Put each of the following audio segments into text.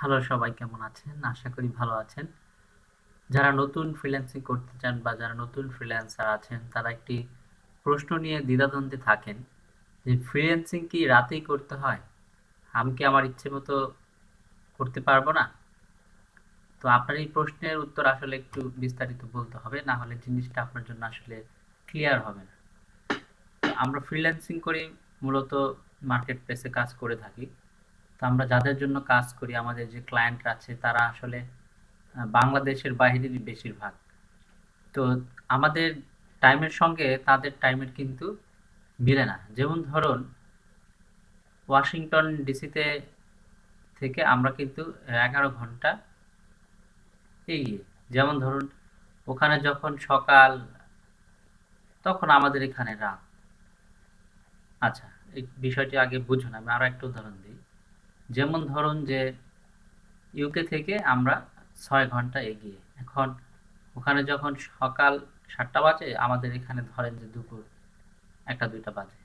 Hello সবাই কেমন আছেন? আশা করি ভালো আছেন। যারা নতুন ফ্রিল্যান্সিং করতে চান বা যারা নতুন ফ্রিল্যান্সার আছেন, তারা একটি প্রশ্ন নিয়ে দ্বিধাদ্বন্দ্বে থাকেন যে ফ্রিল্যান্সিং কি রাতেই করতে হয়? আমি কি আমার ইচ্ছে মতো করতে পারব না? তো আপনার এই প্রশ্নের উত্তর আসলে একটু বিস্তারিত বলতে হবে, না হলে জিনিসটা আপনার জন্য আসলে ক্লিয়ার হবে না। আমরা ফ্রিল্যান্সিং করি, মূলত মার্কেট প্লেসে কাজ করে থাকি। তো আমরা যাদের জন্য কাজ করি, আমাদের যে ক্লায়েন্ট আছে, তারা আসলে বাংলাদেশের বাইরেরই বেশিরভাগ। তো আমাদের টাইমের সঙ্গে তাদের টাইমের কিন্তু মিলে না। যেমন ধরুন ওয়াশিংটন ডিসিতে থেকে আমরা কিন্তু এগারো ঘণ্টা এগিয়ে। যেমন ধরুন, ওখানে যখন সকাল, তখন আমাদের এখানে রাত। আচ্ছা এই বিষয়টি আগে বুঝুন, আমি আরও একটা উদাহরণ দিই। যেমন ধরুন যে ইউকে থেকে আমরা ছয় ঘণ্টা এগিয়ে। এখন ওখানে যখন সকাল সাতটা বাজে, আমাদের এখানে ধরেন যে দুপুর একটা, দুইটা বাজে।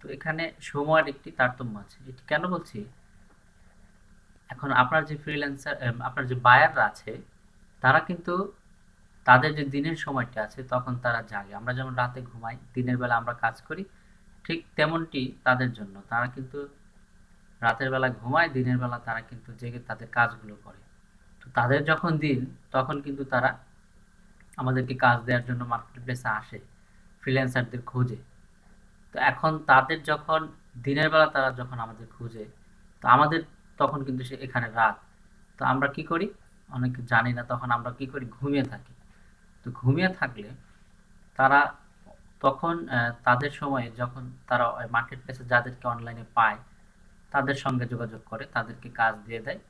তো এখানে সময়ের একটি তারতম্য আছে। এটি কেন বলছি? এখন আপনার যে ফ্রিল্যান্সার আপনার যে বায়াররা আছে, তারা কিন্তু তাদের যে দিনের সময়টা আছে, তখন তারা জাগে। আমরা যেমন রাতে ঘুমাই, দিনের বেলা আমরা কাজ করি, ঠিক তেমনটি তাদের জন্য। তারা কিন্তু রাতের বেলা ঘুমায়, দিনের বেলা তারা কিন্তু জেগে তাদের কাজগুলো করে। তো তাদের যখন দিন, তখন কিন্তু তারা আমাদেরকে কাজ দেওয়ার জন্য মার্কেট প্লেসে আসে ফ্রিল্যান্সারদের খোঁজে। তো এখন তাদের যখন, দিনের বেলা তারা যখন আমাদের খুঁজে, তো আমাদের তখন কিন্তু সে এখানে রাত। তো আমরা কি করি? অনেকে জানি না, তখন আমরা কি করি? ঘুমিয়ে থাকি। তো ঘুমিয়ে থাকলে তারা তখন তাদের সময়ে যখন তারা মার্কেট প্লেসে যাদেরকে অনলাইনে পায় তাদের সঙ্গে যোগাযোগ করে, তাদেরকে কাজ দিয়ে দেয়।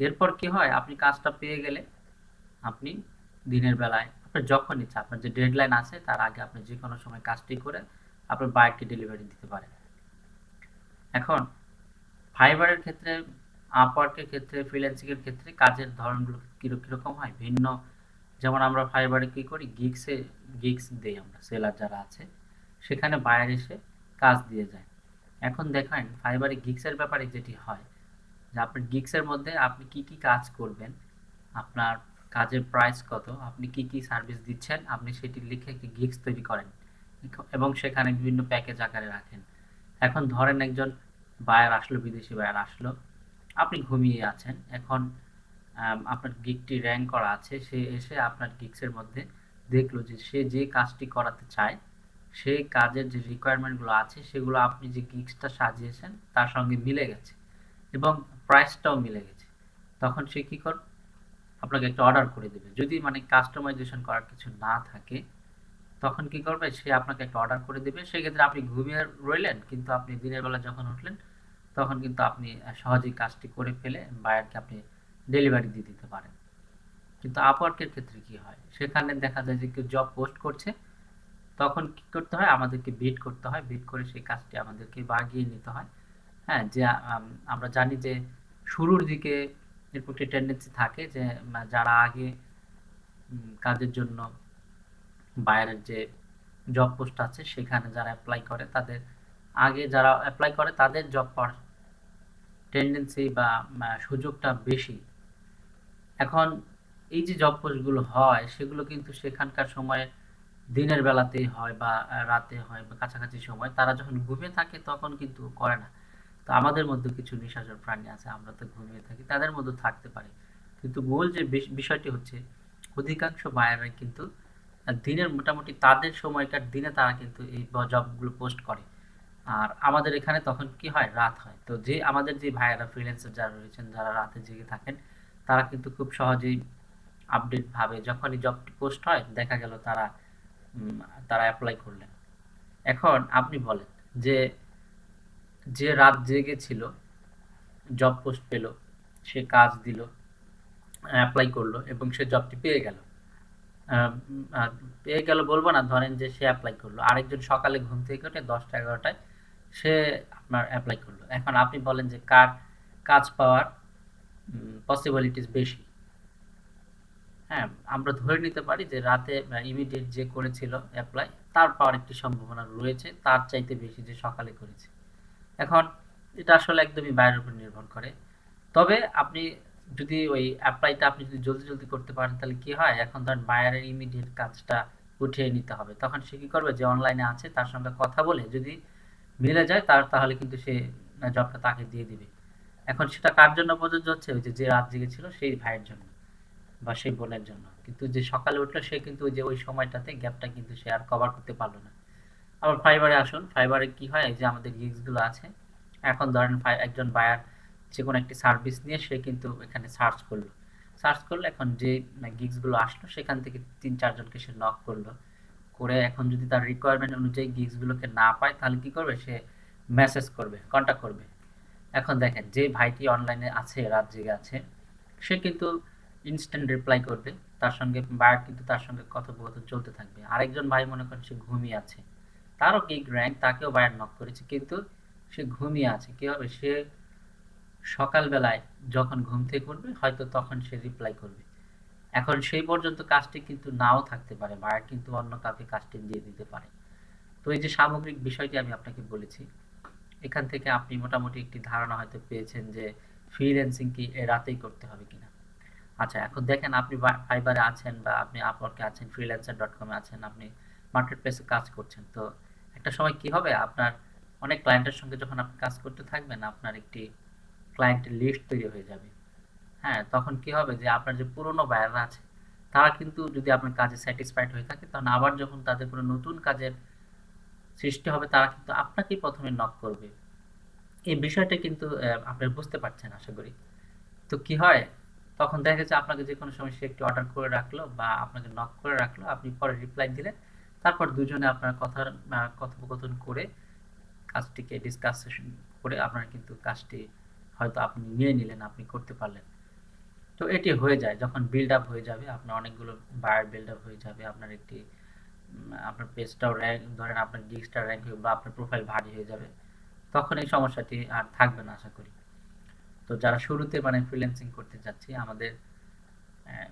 এরপর কি হয়, আপনি কাজটা পেয়ে গেলে আপনি দিনের বেলায়, আপনার যখন ইচ্ছা, আপনার যে ডেডলাইন আছে, তার আগে আপনি যে কোনো সময় কাজটি করে আপনার বাইককে ডেলিভারি দিতে পারেন। এখন ফাইবারের ক্ষেত্রে আপওয়ার্কের ক্ষেত্রে ফ্রিল্যান্সিংয়ের ক্ষেত্রে কাজের ধরনগুলো কীরকম হয়? ভিন্ন, যেমন আমরা ফাইবারে কী করি? গিগসে গিগস দেই আমরা সেলার যারা আছে, সেখানে বাইরে এসে কাজ দিয়ে যায়। এখন দেখেন ফাইবারে গিগসের ব্যাপারে যেটি হয়, যে আপনার গিগসের মধ্যে আপনি কি কি কাজ করবেন, আপনার কাজের প্রাইস কত, আপনি কি কি সার্ভিস দিচ্ছেন, আপনি সেটি লিখে একটি গিগস তৈরি করেন, এবং সেখানে বিভিন্ন প্যাকেজ আকারে রাখেন। এখন ধরেন একজন বায়ার আসলো, বিদেশি বায়ার আসলো, আপনি ঘুমিয়ে আছেন, এখন আপনার গিগটি র্যাঙ্ক করা আছে, সে এসে আপনার গিগসের মধ্যে দেখল যে সে যে কাজটি করাতে চায় সেই কাজের যে রিকোয়ারমেন্টগুলো আছে, সেগুলো আপনি যে গিগসটা সাজিয়েছেন, তার সঙ্গে মিলে গেছে এবং প্রাইসটাও মিলে গেছে। তখন সে কি কর, আপনাকে একটা অর্ডার করে দেবে। যদি মানে কাস্টমাইজেশন করার কিছু না থাকে, তখন কি করবে, সে আপনাকে একটা অর্ডার করে দেবে। সেক্ষেত্রে আপনি ঘুমিয়ে রইলেন, কিন্তু আপনি দিনের বেলা যখন উঠলেন, তখন কিন্তু আপনি সহজেই কাজটি করে ফেলে বায়ারকে আপনি ডেলিভারি দিয়ে দিতে পারেন। কিন্তু আপওয়ার্কের ক্ষেত্রে কি হয়? সেখানে দেখা যায় যে কেউ জব পোস্ট করছে তখন কি করতে হয়? আমাদেরকে বিট করতে হয়। বিট করে সেই কাজটি আমাদেরকে বাগিয়ে নিতে হয়। হ্যাঁ যে আম, আমরা জানি যে শুরুর দিকে এরকম একটি টেন্ডেন্সি থাকে যে যারা আগে কাজের জন্য বাইরের যে জব পোস্ট আছে সেখানে যারা অ্যাপ্লাই করে তাদের আগে যারা অ্যাপ্লাই করে তাদের জব পাওয়ার টেন্ডেন্সি বা সুযোগটা বেশি। এখন এই যে জব পোস্টগুলো হয় সেগুলো কিন্তু সেখানকার সময়ে দিনের বেলাতেই হয় বা রাতে হয় বা কাছাকাছি সময়, তারা যখন ঘুমিয়ে থাকে তখন কিন্তু করে না। তো আমাদের মধ্যে কিছু নিশাচর প্রাণী আছে, আমরা তো ঘুমিয়ে থাকি, তাদের মধ্যে থাকতে পারে। কিন্তু মূল যে বিষয়টি হচ্ছে, অধিকাংশ বায়াররাই কিন্তু দিনের মোটামুটি তাদের সময়কার দিনে তারা কিন্তু এই জবগুলো পোস্ট করে। আর আমাদের এখানে তখন কি হয়? রাত হয়। তো যে, আমাদের যে ভাইয়েরা ফ্রিল্যান্সার যারা রয়েছেন, যারা রাতে জেগে থাকেন, তারা কিন্তু খুব সহজেই আপডেট ভাবে, যখনই জবটি পোস্ট হয়, দেখা গেল তারা তারা অ্যাপ্লাই করলেন। এখন আপনি বলেন যে যে রাত জেগে ছিল জব পোস্ট পেল, সে কাজ দিল অ্যাপ্লাই করল এবং সে জবটি পেয়ে গেল। পেয়ে গেল বলব না, ধরেন যে সে অ্যাপ্লাই করল। আরেকজন সকালে ঘুম থেকে উঠে দশটা এগারোটায় সে আপনার অ্যাপ্লাই করল। এখন আপনি বলেন যে কার কাজ পাওয়ার পসিবিলিটিস বেশি? হ্যাঁ আমরা ধরে নিতে পারি যে রাতে ইমিডিয়েট যে করেছিল অ্যাপ্লাই তার পাওয়ার একটি সম্ভাবনা রয়েছে, তার চাইতে বেশি যে সকালে করেছে। এখন এটা আসলে একদমই বাইরের উপর নির্ভর করে। তবে আপনি যদি ওই অ্যাপ্লাইটা আপনি যদি জলদি জলদি করতে পারেন, তাহলে কি হয়? এখন ধরেন বায়ারের ইমিডিয়েট কাজটা উঠিয়ে নিতে হবে। তখন সে কি করবে? যে অনলাইনে আছে, তার সঙ্গে কথা বলে যদি মিলে যায়, তার তাহলে কিন্তু সে জবটা তাকে দিয়ে দিবে। এখন সেটা কার জন্য প্রযোজ্য হচ্ছে? ওই যে রাত জেগেছিল, সেই ভাইয়ের জন্য। বা সেই বোনের জন্য। কিন্তু যে সকালে উঠল, সে কিন্তু যে ওই সময়টাতে গ্যাপটা কিন্তু সে আর কভার করতে পারল না। আবার ফাইবারে আসুন। ফাইবারে কি হয়? যে আমাদের গিগসগুলো আছে। এখন ধরেন একজন বায়ার যে কোনো একটি সার্ভিস নিয়ে সে কিন্তু এখানে সার্চ করল। সার্চ করল, এখন যে গিগসগুলো আসলো, সেখান থেকে তিন চারজনকে সে নক করল। করে এখন যদি তার রিকোয়ারমেন্ট অনুযায়ী গিগসগুলোকে না পায়, তাহলে কি করবে? সে মেসেজ করবে কন্ট্যাক্ট করবে। এখন দেখেন, যে ভাইটি অনলাইনে আছে, রাত জেগে আছে, সে কিন্তু ইনস্ট্যান্ট রিপ্লাই করবে। তার সঙ্গে বায়ার কিন্তু তার সঙ্গে কথোপকথন চলতে থাকবে। আরেকজন ভাই মনে করেন সে ঘুমিয়ে আছে। তারও গিগ র্যাঙ্ক তাকেও বায়ার নক করেছে, কিন্তু সে ঘুমিয়ে আছে। কি হবে? সে সকালবেলায় যখন ঘুম থেকে উঠবে, হয়তো তখন সে রিপ্লাই করবে। এখন সেই পর্যন্ত কাজটি কিন্তু নাও থাকতে পারে বায়ার কিন্তু অন্য কাউকে কাজটি দিয়ে দিতে পারে। তো এই যে সামগ্রিক বিষয়টি আমি আপনাকে বলেছি, এখান থেকে আপনি মোটামুটি একটি ধারণা হয়তো পেয়েছেন যে ফ্রিল্যান্সিং কি রাতেই করতে হবে কিনা। আচ্ছা এখন দেখেন আপনি ফাইবারে আছেন বা আপনি আপওয়ার্কে আছেন ফ্রিল্যান্সার ডট কমে আছেন, আপনি মার্কেট প্লেসে কাজ করছেন, তো একটা সময় কি হবে? আপনার অনেক ক্লায়েন্টের সঙ্গে যখন আপনি কাজ করতে থাকবেন, আপনার একটি ক্লায়েন্টের লিস্ট তৈরি হয়ে যাবে। হ্যাঁ তখন কি হবে? যে আপনার যে পুরনো বায়াররা আছে, তারা কিন্তু যদি আপনার কাজে স্যাটিসফাইড হয়ে থাকে, তখন আবার যখন তাদের কোনো নতুন কাজের সৃষ্টি হবে, তারা কিন্তু আপনাকেই প্রথমে নক করবে। এই বিষয়টা কিন্তু আপনি বুঝতে পারছেন আশা করি। তো কি হয়? তখন দেখা যাচ্ছে আপনাকে যে কোনো সময় সে একটি অর্ডার করে রাখল বা আপনাকে নক করে রাখল, আপনি পরে রিপ্লাই দিলেন। তারপর দুজনে আপনার কথার কথোপকথন করে কাজটিকে ডিসকাসেশন করে আপনার কিন্তু কাজটি হয়তো আপনি নিয়ে নিলেন, আপনি করতে পারলেন। তো এটি হয়ে যায়, যখন বিল্ড আপ হয়ে যাবে, আপনার অনেকগুলো বায়ার বিল্ড আপ হয়ে যাবে, আপনার একটি আপনার পেজটাও র্যাঙ্ক ধরেন আপনার ডিস্কটা র্যাঙ্ক হয়ে বা আপনার প্রোফাইল ভারী হয়ে যাবে, তখন এই সমস্যাটি আর থাকবে না, আশা করি। তো যারা শুরুতে মানে ফ্রিল্যান্সিং করতে যাচ্ছি, আমাদের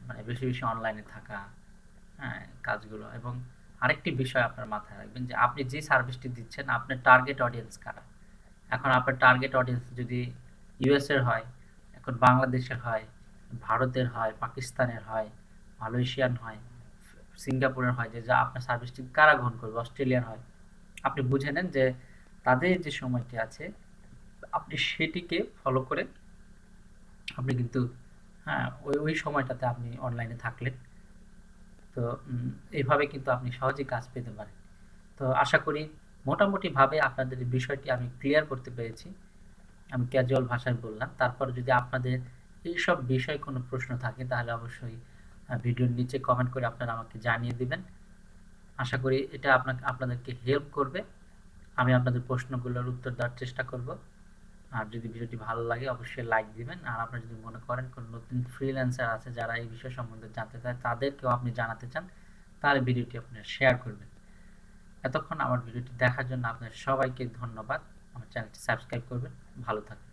মানে বেশি বেশি অনলাইনে থাকা হ্যাঁ কাজগুলো এবং আরেকটি বিষয় আপনার মাথায় রাখবেন যে আপনি যে সার্ভিসটি দিচ্ছেন, আপনার টার্গেট অডিয়েন্স কারা? এখন আপনার টার্গেট অডিয়েন্স যদি ইউএসের হয়, এখন বাংলাদেশের হয়, ভারতের হয়, পাকিস্তানের হয়, মালয়েশিয়ান হয়, সিঙ্গাপুরের হয়, যে যা আপনার সার্ভিসটি কারা গ্রহণ করবে, অস্ট্রেলিয়ার হয়, আপনি বুঝে নেন যে তাদের যে সময়টি আছে, আপনি সেটিকে ফলো করে আপনি কিন্তু হ্যাঁ ওই ওই সময়টাতে আপনি অনলাইনে থাকলেন। তো এইভাবে কিন্তু আপনি সহজেই কাজ পেতে পারেন। তো আশা করি মোটামুটিভাবে আপনাদের বিষয়টি আমি ক্লিয়ার করতে পেরেছি। আমি ক্যাজুয়াল ভাষায় বললাম। তারপর যদি আপনাদের এইসব বিষয়ে কোনো প্রশ্ন থাকে, তাহলে অবশ্যই ভিডিওর নিচে কমেন্ট করে আপনারা আমাকে জানিয়ে দিবেন। আশা করি এটা আপনাকে, আপনাদেরকে হেল্প করবে। আমি আপনাদের প্রশ্নগুলোর উত্তর দেওয়ার চেষ্টা করব। আর যদি ভিডিওটি ভালো লাগে, অবশ্যই লাইক দিবেন। আর আপনারা যদি মনে করেন কোনো নতুন ফ্রিল্যান্সার আছে যারা এই বিষয় সম্বন্ধে জানতে চায়, তাদেরকেও আপনি জানাতে চান তাহলে ভিডিওটি আপনারা শেয়ার করবেন। এতক্ষণ আমার ভিডিওটি দেখার জন্য আপনার সবাইকে ধন্যবাদ। আমার চ্যানেলটি সাবস্ক্রাইব করবেন। ভালো থাকবেন।